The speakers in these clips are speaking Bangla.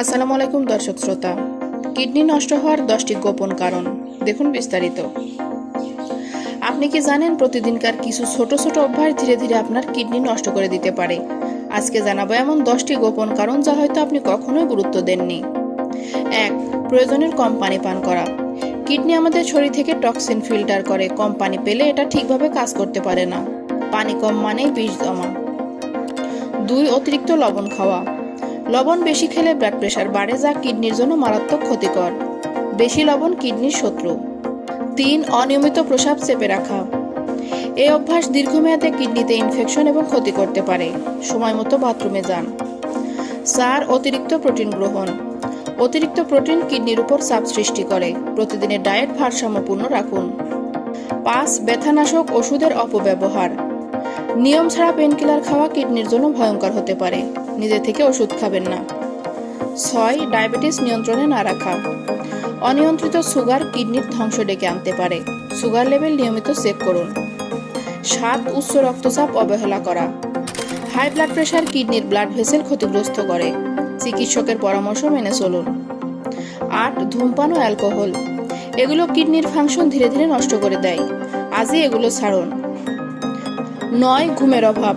আসসালামু আলাইকুম দর্শক শ্রোতা। কিডনি নষ্ট হওয়ার দশটি গোপন কারণ দেখুন বিস্তারিত। আপনি কি জানেন প্রতিদিনকার কিছু ছোট ছোট অভ্যাস ধীরে ধীরে আপনার কিডনি নষ্ট করে দিতে পারে? আজকে জানাব এমন দশটি গোপন কারণ যা হয়তো আপনি কখনোই গুরুত্ব দেননি। এক, প্রয়োজনের কম পানি পান করা। কিডনি আমাদের শরীর থেকে টক্সিন ফিল্টার করে, কম পানি পেলে এটা ঠিকভাবে কাজ করতে পারে না। পানি কম মানেই বিষ জমা। দুই, অতিরিক্ত লবণ খাওয়া। লবণ বেশি খেলে ব্লাড প্রেশার বাড়ে যা কিডনির জন্য মারাত্মক ক্ষতিকর। বেশি লবণ কিডনির শত্রু। তিন, অনিয়মিত প্রসাব চেপে রাখা। এই অভ্যাস দীর্ঘমেয়াদে কিডনিতে ইনফেকশন এবং ক্ষতি করতে পারে। সময় মতো বাথরুমে যান। চার, অতিরিক্ত প্রোটিন গ্রহণ। অতিরিক্ত প্রোটিন কিডনির উপর চাপ সৃষ্টি করে। প্রতিদিনের ডায়েট ভারসাম্যপূর্ণ রাখুন। পাঁচ, ব্যথানাশক ওষুধের অপব্যবহার। নিয়ম ছাড়া পেনকিলার খাওয়া কিডনির জন্য ভয়ঙ্কর হতে পারে। নিজে থেকে ওষুধ খাবেন না। ছয় ডায়াবেটিস নিয়ন্ত্রণে না রাখা। অনিয়ন্ত্রিত সুগার কিডনির ধ্বংস ডেকে আনতে পারে। সুগার লেভেল নিয়মিত চেক করুন। সাত, উচ্চ রক্তচাপ অবহেলা করা। হাই ব্লাড প্রেশার কিডনির ব্লাড ভেসেল ক্ষতিগ্রস্ত করে। চিকিৎসকের পরামর্শ মেনে চলুন। আট, ধূমপান ও অ্যালকোহল এগুলো কিডনির ফাংশন ধীরে ধীরে নষ্ট করে দেয়। আজই এগুলো ছাড়ুন। নয় ঘুমের অভাব।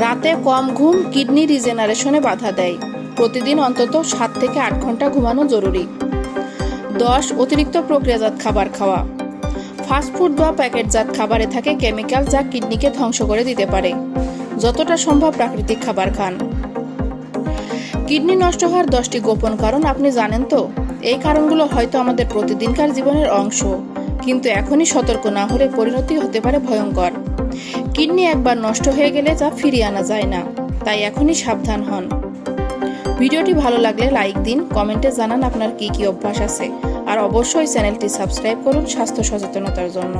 রাতে কম ঘুম কিডনি রিজেনারেশনে বাধা দেয়। প্রতিদিন অন্তত সাত থেকে আট ঘণ্টা ঘুমানো জরুরি। দশ, অতিরিক্ত প্রক্রিয়াজাত খাবার খাওয়া। ফাস্টফুড বা প্যাকেটজাত খাবারে থাকে কেমিক্যাল যা কিডনিকে ধ্বংস করে দিতে পারে। যতটা সম্ভব প্রাকৃতিক খাবার খান। কিডনি নষ্ট হওয়ার দশটি গোপন কারণ আপনি জানেন তো? এই কারণগুলো হয়তো আমাদের প্রতিদিনকার জীবনের অংশ। কিন্তু এখনই সতর্ক না হলে পরিণতি হতে পারে ভয়ঙ্কর। কিডনি একবার নষ্ট হয়ে গেলে তা ফিরিয়ে আনা যায় না, তাই এখনই সাবধান হন। ভিডিওটি ভালো লাগলে লাইক দিন, কমেন্টে জানান আপনার কি কি অভ্যাস আছে, আর অবশ্যই চ্যানেলটি সাবস্ক্রাইব করুন স্বাস্থ্য সচেতনতার জন্য।